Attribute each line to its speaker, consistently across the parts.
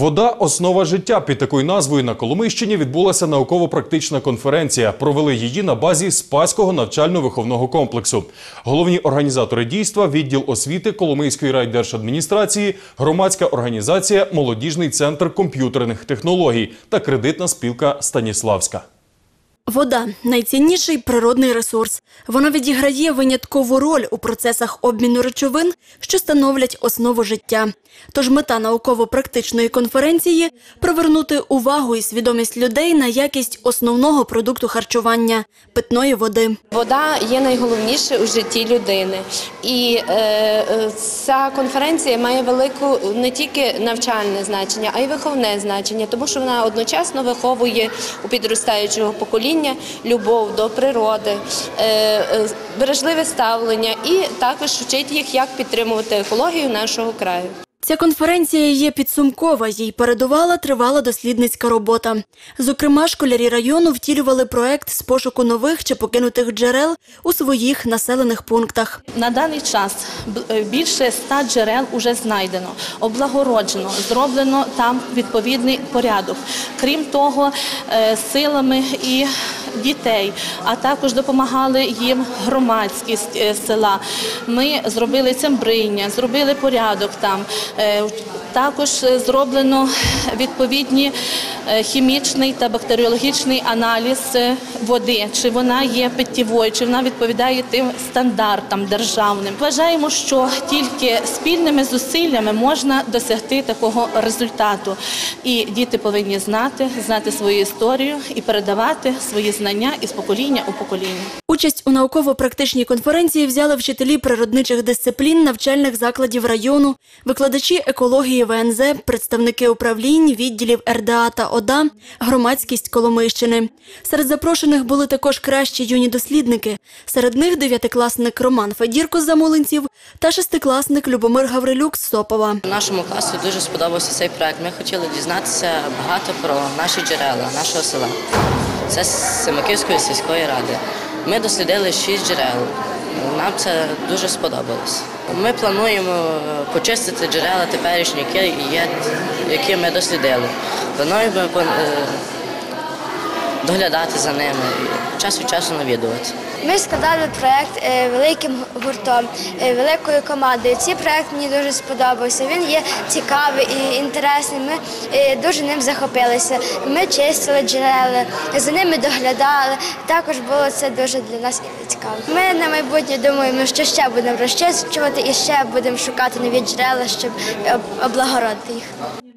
Speaker 1: Вода основа життя. Під такою назвою на Коломийщині відбулася науково-практична конференція. Провели її на базі Спаського навчально-виховного комплексу. Головні організатори дійства відділ освіти Коломийської райдержадміністрації, громадська організація Молодіжний центр комп'ютерних технологій та кредитна спілка Станіславська.
Speaker 2: Вода найцінніший природний ресурс. Вона відіграє виняткову роль у процесах обміну речовин, що становлять основу життя. Тож мета науково-практичної конференції привернути увагу і свідомість людей на якість основного продукту харчування питної води.
Speaker 3: Вода є найголовніше у житті людини, і е, е, ця конференція має велику не тільки навчальне значення, а й виховне значення, тому що вона одночасно виховує у підростаючого покоління любов до природи, е, е, бережливе ставлення і також вчить їх, як підтримувати екологію нашого краю.
Speaker 2: Ця конференція є підсумкова, їй передувала тривала дослідницька робота. Зокрема, школярі району втілювали проект з пошуку нових чи покинутих джерел у своїх населених пунктах.
Speaker 4: На даний час е, більше ста джерел уже знайдено, облагороджено, зроблено там відповідний порядок. Крім того, е, силами і дітей, а також допомагали їм громадськість е, села. Ми зробили цембриння, зробили порядок там. é, Також е, зроблено відповідні е, хімічний та бактеріологічний аналіз е, води, чи вона є питтєвою, чи вона відповідає тим стандартам державним. Вважаємо, що тільки спільними зусиллями можна досягти такого результату. І діти повинні знати, знати свою історію і передавати свої знання із покоління у покоління.
Speaker 2: Участь у науково-практичній конференції взяли вчителі природничих дисциплін навчальних закладів району, викладачі екології ВНЗ, представники управлінь, відділів РДА та ОДА, громадськість Коломийщини. Серед запрошених були також кращі юні дослідники. Серед них дев'ятикласник Роман Федірко з Замолинців та шестикласник Любомир Гаврилюк з Сопова.
Speaker 5: Нашому класу дуже сподобався цей проект. Ми хотіли дізнатися багато про наші джерела, нашого села. Це з Семаківської сільської ради. Ми дослідили шість джерел. Нам це дуже сподобалось. Ми плануємо е, почистити джерела теперішні, які, які ми дослідили. Плануємо е, доглядати за ними і час від часу навідувати.
Speaker 6: Ми складали проект е, великим гуртом, е, великою командою. Цей проект мені дуже сподобався. Він є цікавий і інтересний. Ми е, дуже ним захопилися. Ми чистили джерела, за ними доглядали. Також було це дуже для нас цікаво. Ми на майбутнє думаємо, що ще будемо розчищувати і ще будемо шукати нові джерела, щоб облагородити їх.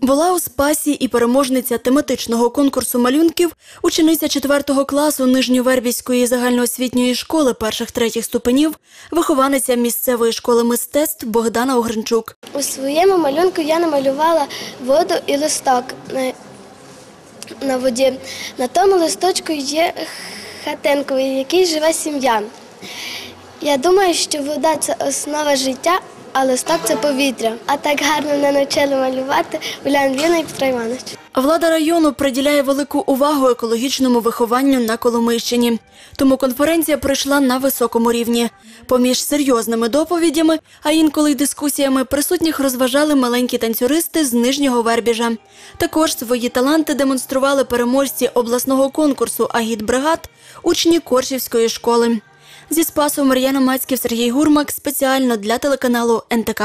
Speaker 2: Була у спасі і переможниця тематичного конкурсу малюнків, учениця 4 класу Нижньовербівської загальноосвітньої школи перших третіх ступенів, вихованиця місцевої школи мистецтв Богдана Огринчук.
Speaker 6: У своєму малюнку я намалювала воду і листок на, воді. На тому листочку є хатинка, в якій живе сім'я. Я думаю, що вода це основа життя, а листок це повітря. А так гарно мене навчили малювати Улян Ліна і Петро Іванович.
Speaker 2: Влада району приділяє велику увагу екологічному вихованню на Коломийщині. Тому конференція пройшла на високому рівні. Поміж серйозними доповідями, а інколи й дискусіями, присутніх розважали маленькі танцюристи з нижнього Вербіжа. Також свої таланти демонстрували переможці обласного конкурсу «Агітбригад» учні Коршівської школи. Зі Спасу Мар'яна Мацьків, Сергій Гурмак спеціально для телеканалу НТК.